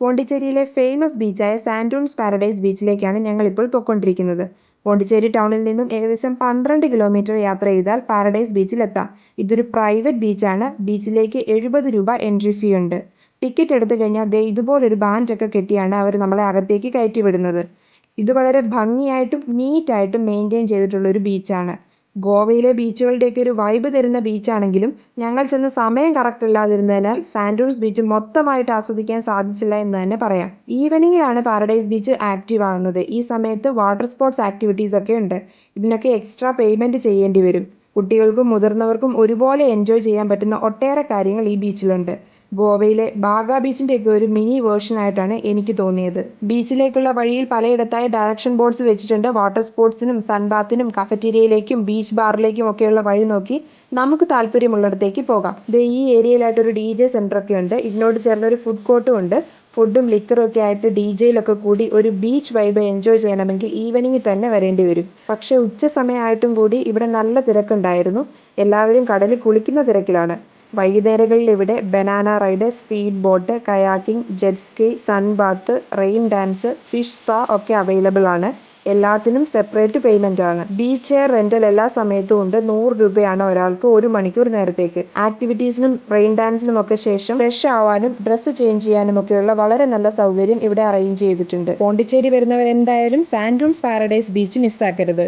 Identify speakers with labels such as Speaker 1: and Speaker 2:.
Speaker 1: പോണ്ടിച്ചേരിയിലെ famous ബീച്ചായ സാൻഡൂൺസ് paradise ബീച്ചിലേക്കാണ് ഞങ്ങളിപ്പോൾ പൊയ്ക്കൊണ്ടിരിക്കുന്നത്. പോണ്ടിച്ചേരി ടൗണിൽ നിന്നും ഏകദേശം പന്ത്രണ്ട് കിലോമീറ്റർ യാത്ര ചെയ്താൽ പാരഡൈസ് ബീച്ചിലെത്താം. ഇതൊരു പ്രൈവറ്റ് ബീച്ചാണ്. ബീച്ചിലേക്ക് എഴുപത് രൂപ എൻട്രി ഫീ ഉണ്ട്. ടിക്കറ്റ് എടുത്തു കഴിഞ്ഞാൽ ദേ ഇതുപോലൊരു ബാൻഡൊക്കെ കെട്ടിയാണ് അവർ നമ്മളെ അകത്തേക്ക് കയറ്റി വിടുന്നത് ഇത് വളരെ ഭംഗിയായിട്ടും നീറ്റായിട്ടും മെയിന്റെയിൻ ചെയ്തിട്ടുള്ളൊരു ബീച്ചാണ്. ഗോവയിലെ ബീച്ചുകളുടെയൊക്കെ ഒരു വൈബ് തരുന്ന ബീച്ചാണെങ്കിലും ഞങ്ങൾ ചെന്ന സമയം കറക്റ്റ് അല്ലാതിരുന്നതിനാൽ സാൻഡ്രൂസ് ബീച്ച് മൊത്തമായിട്ട് ആസ്വദിക്കാൻ സാധിച്ചില്ല എന്ന് തന്നെ പറയാം. ഈവനിങ്ങിലാണ് പാരഡൈസ് ബീച്ച് ആക്റ്റീവ് ആകുന്നത്. ഈ സമയത്ത് വാട്ടർ സ്പോർട്സ് ആക്ടിവിറ്റീസ് ഒക്കെ ഉണ്ട്. ഇതിനൊക്കെ എക്സ്ട്രാ പേയ്മെന്റ് ചെയ്യേണ്ടി വരും. കുട്ടികൾക്കും മുതിർന്നവർക്കും ഒരുപോലെ എൻജോയ് ചെയ്യാൻ പറ്റുന്ന ഒട്ടേറെ കാര്യങ്ങൾ ഈ ബീച്ചിലുണ്ട്. ഗോവയിലെ ബാഗ ബീച്ചിന്റെയൊക്കെ ഒരു മിനി വേർഷൻ ആയിട്ടാണ് എനിക്ക് തോന്നിയത്. ബീച്ചിലേക്കുള്ള വഴിയിൽ പലയിടത്തായി ഡയറക്ഷൻ ബോർഡ്സ് വെച്ചിട്ടുണ്ട്. വാട്ടർ സ്പോർട്സിനും സൺബാത്തിനും കഫറ്റീരിയയിലേക്കും ബീച്ച് ബാറിലേക്കും ഒക്കെയുള്ള വഴി നോക്കി നമുക്ക് താല്പര്യമുള്ളിടത്തേക്ക് പോകാം. ദേ ഈ ഏരിയയിലായിട്ടൊരു ഡി ജെ സെന്റർ ഒക്കെ ഉണ്ട്. ഇതിനോട് ചേർന്ന് ഒരു ഫുഡ് കോർട്ടും ഉണ്ട്. ഫുഡും ലിക്കറും ഒക്കെ ആയിട്ട് ഡി ജെയിലൊക്കെ കൂടി ഒരു ബീച്ച് വൈബ് എൻജോയ് ചെയ്യണമെങ്കിൽ ഈവനിങ്ങിൽ തന്നെ വരേണ്ടി വരും. പക്ഷേ ഉച്ച സമയമായിട്ടും കൂടി ഇവിടെ നല്ല തിരക്കുണ്ടായിരുന്നു. എല്ലാവരും കടലിൽ കുളിക്കുന്ന തിരക്കിലാണ്. വൈകുന്നേരങ്ങളിൽ ഇവിടെ banana ride, speed boat, kayaking, jet ski, sunbath, rain dance, fish spa ഒക്കെ അവൈലബിൾ ആണ്. എല്ലാത്തിനും സെപ്പറേറ്റ് പേയ്മെന്റ് ആണ്. ബീച്ച് ചെയർ റെന്റൽ എല്ലാ സമയത്തും ഉണ്ട്. നൂറ് രൂപയാണ് ഒരാൾക്ക് ഒരു മണിക്കൂർ നേരത്തേക്ക്. ആക്ടിവിറ്റീസിനും റെയിൻ ഡാൻസിനും ഒക്കെ ശേഷം ഫ്രഷ് ആവാനും ഡ്രസ്സ് ചേഞ്ച് ചെയ്യാനും ഒക്കെയുള്ള വളരെ നല്ല സൗകര്യം ഇവിടെ അറേഞ്ച് ചെയ്തിട്ടുണ്ട്. പോണ്ടിച്ചേരി വരുന്നവർ എന്തായാലും സാൻഡ്രൂംസ് പാരഡൈസ് ബീച്ച് മിസ്സാക്കരുത്.